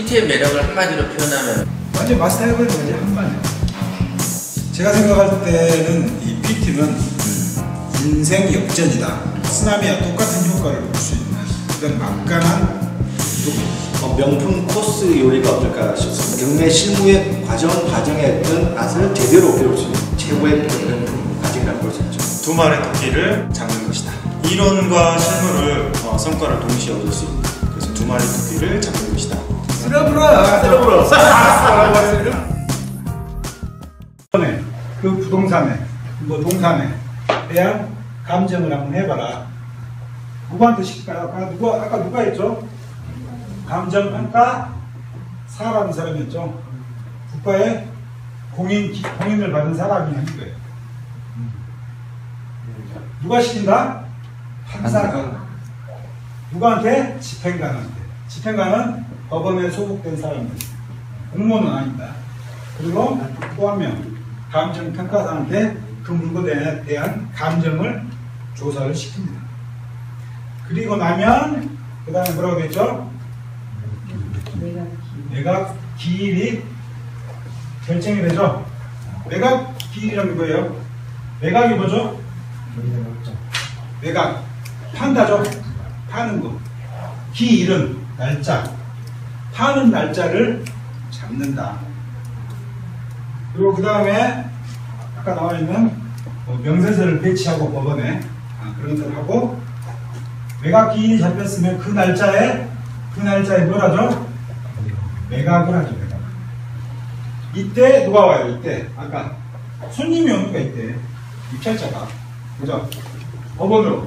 PT의 매력을 한마디로 표현하면 완전 마스터 해버린 거지 한반에 제가 생각할 때는 이 PT는 인생 역전이다 쓰나미와 똑같은 효과를 볼 수 있는 그런 막강한 어, 명품 코스 요리가 어떨까 싶습니다. 경매 실무의 과정 과정의 어떤 맛을 제대로 배울 수 있는 최고의 명품 과정이라고 볼 수 있죠. 두 마리 토끼를 잡는 것이다. 이론과 실무를 어, 성과를 동시에 얻을 수 있는 그래서 두 마리 토끼를 잡는 것이다. 쓸어불어 쓸어불어 이번에 그 부동산에 뭐 동산에 대한 감정을 한번 해봐라 누구한테 시킬까요? 아까 누가 아까 누가 했죠? 감정 평가 사라는 사람이었죠. 국가의 공인 기- 공인을 받은 사람이 하는 거예요. 음. 누가 시킨다? 판사가. 누구한테? 집행관한테. 집행관은 법원에 소속된 사람들. 공무원은 아니다. 그리고 또 한 명, 감정평가사한테 그 물건에 대한 감정을 조사를 시킵니다. 그리고 나면, 그 다음에 뭐라고 했죠? 내가 기일이 결정이 되죠. 매각 기일이라는 거예요. 매각이 뭐죠? 매각 판다죠. 파는 거. 기일은 날짜. 파는 날짜를 잡는다. 그리고 그 다음에 아까 나와 있는 뭐 명세서를 배치하고 법원에 아, 그런 것들 하고 매각 기일이 잡혔으면 그 날짜에 그 날짜에 뭐라죠? 매각을 하죠, 매각. 이때 누가 와요, 이때? 아까 손님이 거 이때. 입찰자가. 그죠? 법원으로.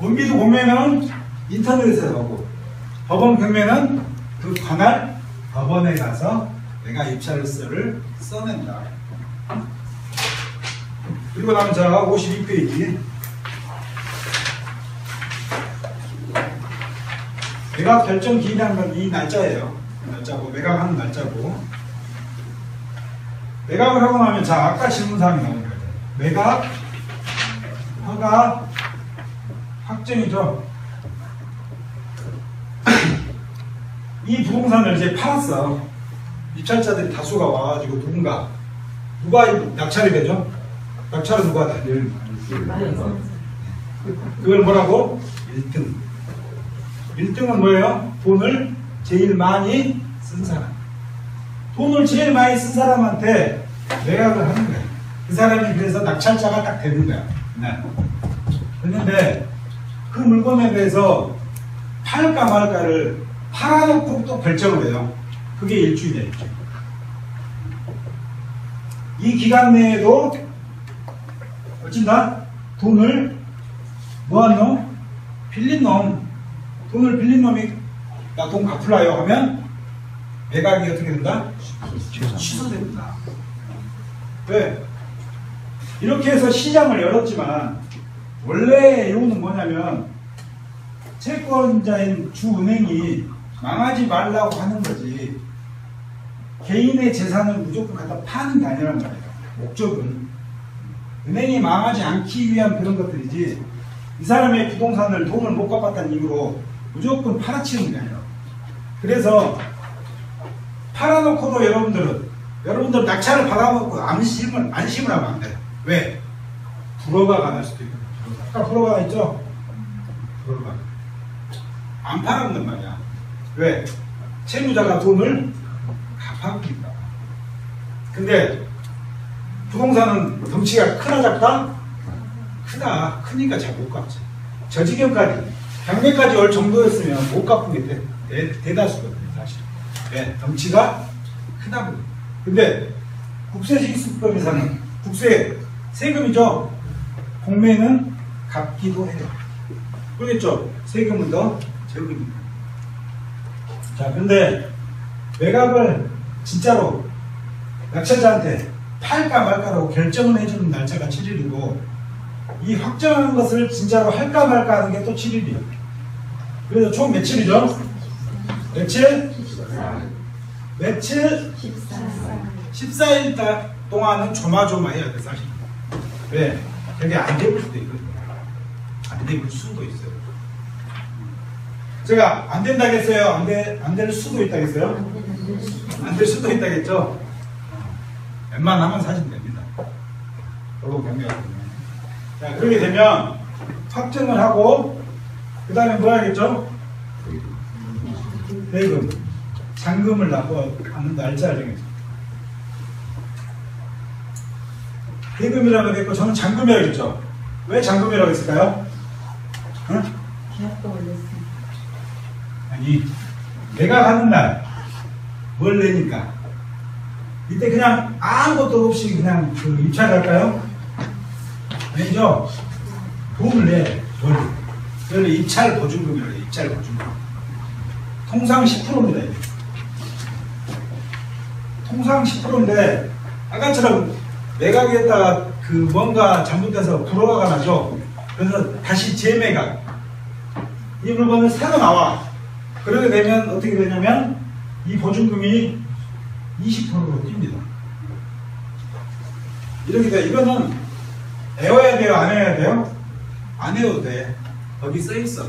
원비도 공매는 인터넷에서 하고, 법원 경매는 그 관할 법원에 가서 내가 입찰서를 써낸다. 그리고 나면 자, 52페이지. 매각 결정 기일이라는 건이 날짜예요. 이 날짜고 매각하는 날짜고 매각을 하고 나면 자 아까 질문사항이 나오는 거예요. 매각 허가 확정이죠. 이 부동산을 이제 팔았어. 입찰자들이 다수가 와가지고 누군가 누가 이 낙찰이 되죠? 낙찰은 누가 다 내는 그걸 뭐라고? 1등. 1등은 뭐예요? 돈을 제일 많이 쓴 사람. 돈을 제일 많이 쓴 사람한테 매각을 하는 거야. 그 사람이 그래서 낙찰자가 딱 되는 거야. 네. 그런데 그 물건에 대해서 팔까 말까를 팔아놓고 또 결정을 해요. 그게 일주일이야, 일주일. 이 기간 내에도 어쩐다? 돈을 뭐한 놈? 빌린 놈. 돈을 빌린 놈이 나 돈 갚을라요 하면 매각이 어떻게 된다? 취소됩니다. 왜? 이렇게 해서 시장을 열었지만 원래 이유는 뭐냐면 채권자인 주은행이 망하지 말라고 하는 거지 개인의 재산을 무조건 갖다 파는 게 아니란 말이에요. 목적은 은행이 망하지 않기 위한 그런 것들이지 이 사람의 부동산을 돈을 못 갚았다는 이유로 무조건 팔아치우는 게 아니라 그래서 팔아놓고도 여러분들은 여러분들 낙찰을 받아놓고 안심을 안심을 하면 안 돼요. 왜? 불허가 날 수도 있거든요. 아까 불허가 있죠? 불허가 안 팔았단 말이야. 왜? 채무자가 돈을 갚아니까. 근데 부동산은 덩치가 크나 작다? 크다. 크니까 잘 못 갚지. 저 지경까지 경매까지 올 정도였으면 못 갚은 게 대, 대, 대다수거든요, 사실. 네, 덩치가 크다 보니. 근데 국세지수법에서는 국세 세금이죠. 공매는 갚기도 해요. 그렇겠죠? 세금은 더 적으니까. 자, 근데 매각을 진짜로 낙찰자한테 팔까 말까라고 결정을 해주는 날짜가 7일이고 이 확정한 것을 진짜로 할까 말까 하는 게 또 7일이에요. 그래서 총 며칠이죠? 며칠? 며칠? 14일 동안은 조마조마해야 돼 사실. 왜? 그게 안 되볼 수도 있거든요. 안 되볼 수도 있어요. 제가 안 된다겠어요? 안, 돼, 안될 수도 있다겠어요? 안 될 수도 있다겠죠? 웬만하면 사시면 됩니다. 별로 경계하거든요. 자, 그렇게 되면 확정을 하고, 그 다음에 뭐 해야겠죠? 대금. 잔금을 납부 하는 날짜를 정해서. 대금이라고 했고, 저는 잔금이라고 했죠? 왜 잔금이라고 했을까요? 응? 아니 내가 가는 날 뭘 내니까 이때 그냥 아무것도 없이 그냥 그 입찰 할까요? 아니죠? 돈을 내 돈. 그래서 입찰 보증금이라고 해요 입찰 보증금 통상 10%입니다 이게. 통상 10%인데 아까처럼 매각에다가 그 뭔가 잘못돼서 불허가 나죠 그래서 다시 재매각 이 물건을 새로 나와 그러게 되면 어떻게 되냐면 이 보증금이 20%로 뜁니다. 이렇게 돼. 이거는 외워야 돼요? 안 해야 돼요? 안 해도 돼. 거기 써 있어.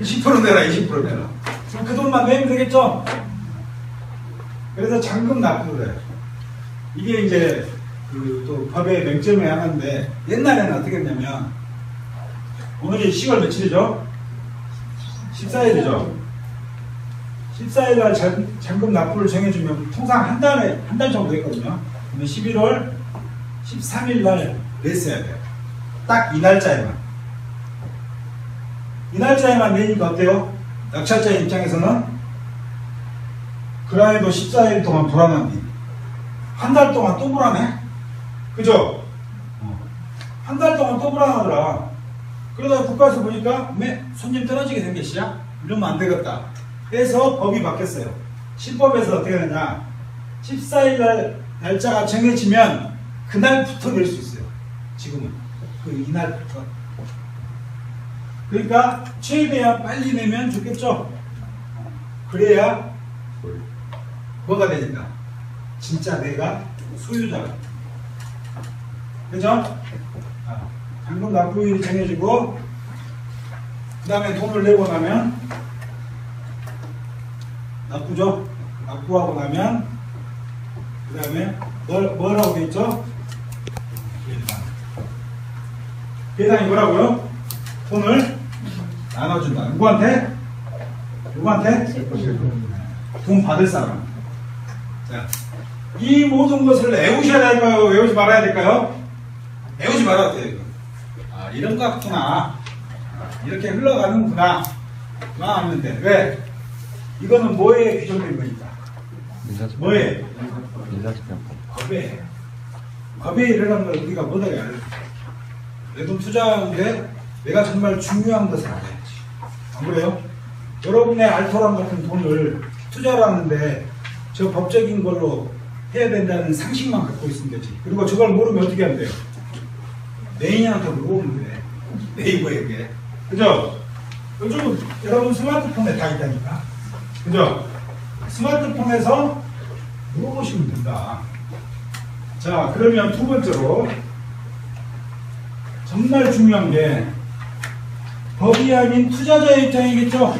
10% 내라, 20% 내라. 그럼 그 돈만 내면 되겠죠? 그래서 잔금 납부를 해요. 이게 이제 그 또 법의 맹점의 하나인데 옛날에는 어떻게 했냐면 오늘이 10월 며칠이죠? 14일이죠? 14일 날 잔, 잔금 납부를 정해주면 통상 한 달에, 한 달 정도 했거든요. 그러면 11월 13일 날 냈어야 돼요. 딱 이 날짜에만. 이 날짜에만 내니까 어때요? 낙찰자 입장에서는 그라이도 14일 동안 불안한데 한 달 동안 또 불안해? 그죠? 한 달 동안 또 불안하더라. 그러다가 국가에서 보니까 매 손님 떨어지게 생겼시야? 이러면 안 되겠다. 그래서 법이 바뀌었어요. 신법에서 어떻게 되냐? 14일 날 날짜가 정해지면 그날부터 낼 수 있어요. 지금은 그 이날부터. 그러니까 최대한 빨리 내면 좋겠죠. 그래야 뭐가 되니까 진짜 내가 소유자가. 그죠? 아, 잔금 납부일이 정해지고 그 다음에 돈을 내고 나면 납부죠? 납부하고 나면 그 다음에 뭘, 뭐라고 돼 있죠? 계산 계산이 뭐라고요? 돈을 나눠준다 누구한테? 누구한테? 돈 받을 사람 자, 이 모든 것을 외우셔야 될까요? 외우지 말아야 될까요? 외우지 말아도 돼요. 아 이런 것 같구나 이렇게 흘러가는구나 나 하면 돼 왜? 이거는 뭐에 규정된 거니까? 뭐에? 법에. 법에 일어난 걸 우리가 못하게 알려 내돈 투자하는데 내가 정말 중요한 것을 알아야지. 안 그래요? 여러분의 알토란 같은 돈을 투자를 하는데 저 법적인 걸로 해야 된다는 상식만 갖고 있으면 되지. 그리고 저걸 모르면 어떻게 하면 돼요? 메인한테 물어보면 돼. 네이버에게. 그죠? 요즘 여러분 스마트폰에 다 있다니까 그죠? 스마트폰에서 물어보시면 된다. 자, 그러면 두 번째로 정말 중요한 게 법이 아닌 투자자의 입장이겠죠?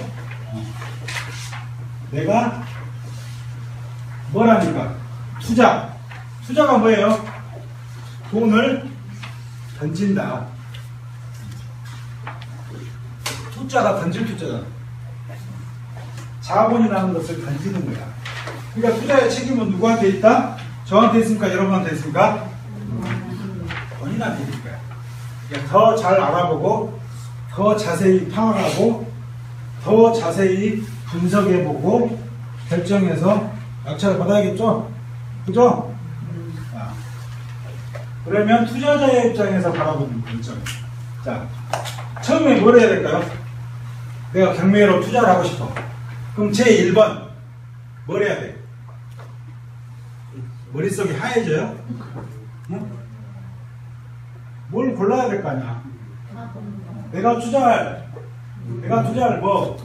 내가 뭐라니까? 투자. 투자가 뭐예요? 돈을 던진다. 투자가 던질 투자다. 자본이라는 것을 던지는 거야. 그러니까 투자의 책임은 누구한테 있다? 저한테 있습니까? 여러분한테 있습니까? 본인한테 있을 거야. 그러니까 더 잘 알아보고, 더 자세히 파악하고, 더 자세히 분석해보고, 결정해서 낙찰을 받아야겠죠? 그죠? 자, 그러면 투자자의 입장에서 바라보는 관점. 자, 처음에 뭘 해야 될까요? 내가 경매로 투자를 하고 싶어. 그럼 제 1번 뭘 해야 돼? 머릿속이 하얘져요? 응? 뭘 골라야 될 거 아니야? 내가 투자할 내가 투자할 뭐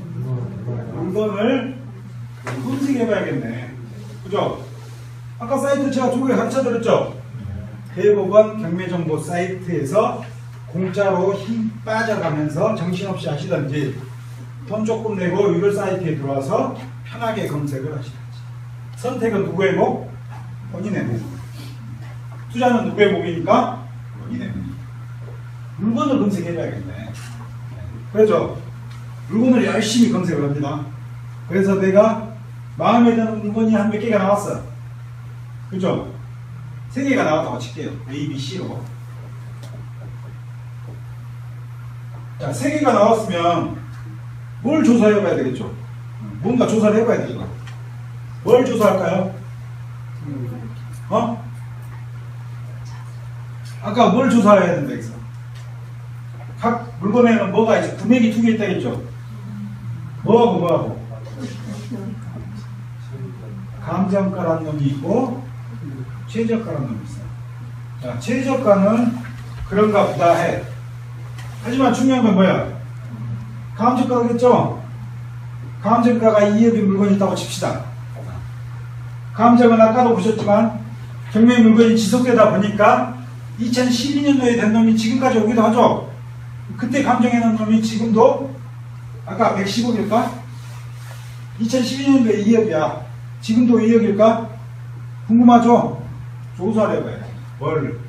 물건을 검색해봐야겠네. 그죠? 아까 사이트 제가 두 개 가르쳐 드렸죠? 대법원 경매정보 사이트에서 공짜로 힘 빠져가면서 정신없이 하시던지 돈 조금 내고 유료 사이트에 들어와서 편하게 검색을 하시겠지. 선택은 누구의 목? 본인의 목. 투자는 누구의 목이니까? 본인의 목. 물건을 검색해줘야겠네. 그렇죠? 물건을 열심히 검색을 합니다. 그래서 내가 마음에 드는 물건이 한 몇 개가 나왔어. 그죠? 세 개가 나왔다고 칠게요. A, B, C로. 자, 세 개가 나왔으면 뭘 조사해 봐야 되겠죠? 뭔가 조사를 해봐야 되죠. 뭘 조사할까요? 어? 아까 뭘 조사해야 된다 했어? 각 물건에는 뭐가 있어? 금액이 두 개 있다겠죠? 뭐하고 뭐하고? 감정가라는 놈이 있고 최저가라는 놈이 있어요. 자, 최저가는 그런가 보다 해. 하지만 중요한 건 뭐야? 감정가겠죠? 감정가가 2억의 물건이 있다고 칩시다. 감정은 아까도 보셨지만 경매 물건이 지속되다 보니까 2012년도에 된 놈이 지금까지 오기도 하죠. 그때 감정해놓은 놈이 지금도 아까 110억일까? 2012년도에 2억이야. 지금도 2억일까? 궁금하죠? 조사를 해봐야 돼. 뭘?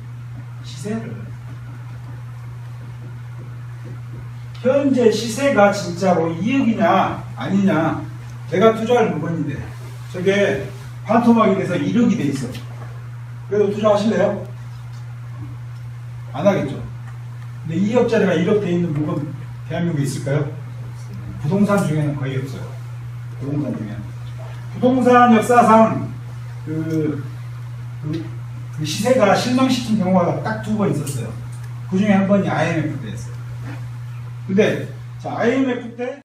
시세를. 현재 시세가 진짜로 2억이냐 아니냐 내가 투자할 물건인데 저게 반토막이 돼서 1억이 돼 있어 그래도 투자하실래요? 안 하겠죠. 근데 2억짜리가 1억 돼 있는 물건 대한민국에 있을까요? 부동산 중에는 거의 없어요. 부동산 중에는 부동산 역사상 그, 그, 그 시세가 실망시킨 경우가 딱 두 번 있었어요. 그 중에 한 번이 IMF 때였어요 근데 자 IMF 때